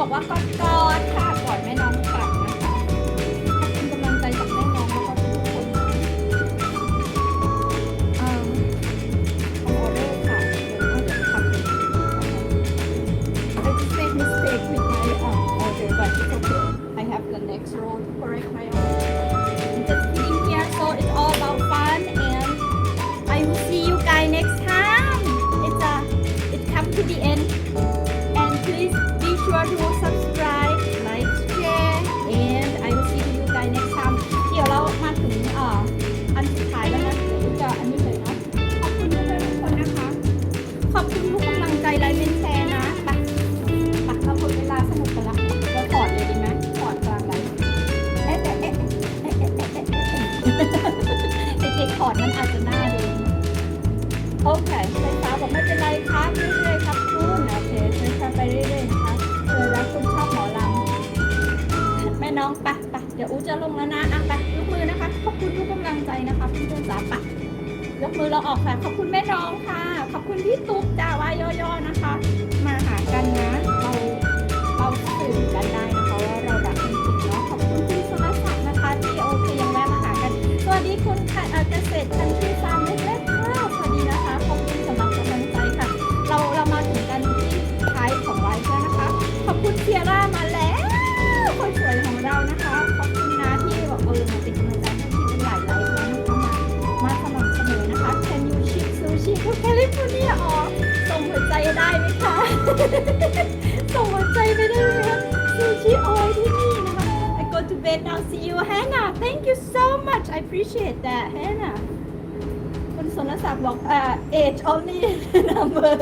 บอกว่ากอดกอดค่ะ ขอบคุณทุกกำลังใจไลค์เป็นแชร์นะไปไปเราหมดเวลาสนุกกันละเราถอดเลยดีไหมถอดกลางไลฟ์เอ๊ะเอ๊ะเอ๊ะเอ๊ะเอ๊ะเอ๊ะเอ๊ะเอ๊ะเด็กๆถอดมันอาจจะน่าดูโอเคไฟฟ้าบอกไม่เป็นไรครับเรื่อยๆครับคุณโอเคไฟฟ้าไปเรื่อยๆนะคะเออแล้วคุณชอบหมอลำแม่น้องไปไปเดี๋ยวอู๋จะลงแล้วนะอะไปยกมือนะคะขอบคุณทุกกำลังใจนะคะพี่เพื่อนจ๋าไป ยกมือเราออกค่ะ ขอบคุณแม่น้องค่ะ ขอบคุณพี่ตุ๊กจ้าวาย่อน ส่งหัวใจไปได้ไหมคะซูชิออยที่นี่นะคะ I go to bed now see you Hannah thank you so much I appreciate that Hannah คุณสนศักดิ์บอกอ่อ age only number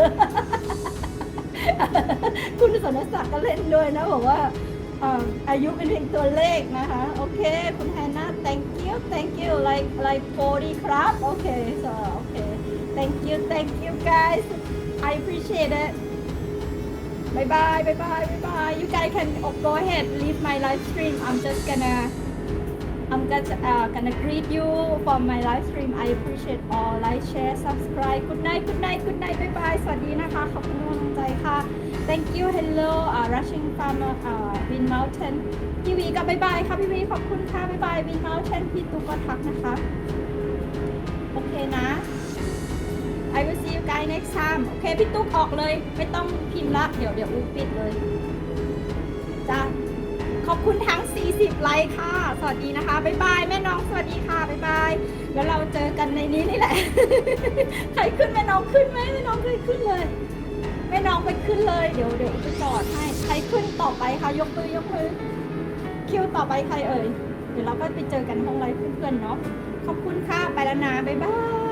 คุณสนศักดิ์ก็เล่นด้วยนะบอกว่าเอ่ออายุเป็นเพียงตัวเลขนะคะ โอเค คุณแฮนนา thank you thank you like like 40ครับ โอเค so โอเค thank you thank you guys I appreciate it bye bye bye bye bye bye you guys can oh, go ahead leave my live stream I'm just gonna I'm gonna, uh, gonna greet you for my live stream I appreciate all like share subscribe good night good night good night bye bye สวัสดีนะคะขอบคุณทุกำลังใจค่ะ thank you hello uh, rushing from uh, Wind Mountain พี่วีก็บายบายค่ะพี่วีขอบคุณค่ะบายบาย Wind Mountain พี่ตุ๊กก็ทักนะคะ โอเคนะ will see you guys next time โอเค พี่ตุ๊กออกเลย ไม่ต้องพิมพ์ละ เดี๋ยวเดี๋ยวอูปิดเลย จ้าขอบคุณทั้ง 40 ไลค์ค่ะ สวัสดีนะคะ บ๊ายบาย แม่น้อง สวัสดีค่ะ บ๊ายบาย แล้วเราเจอกันในนี้นี่แหละ ใครขึ้นแม่น้องขึ้นไหมแม่น้องเคยขึ้นเลย แม่น้องไปขึ้นเลย เดี๋ยวเดี๋ยวจะจอดให้ ใครขึ้นต่อไปคะ ยกมือยกมือ คิวต่อไปใครเอ่ย เดี๋ยวเราก็ไปเจอกันห้องไลฟ์เพื่อนๆเนาะ ขอบคุณค่ะ ไปแล้วนะ บ๊ายบาย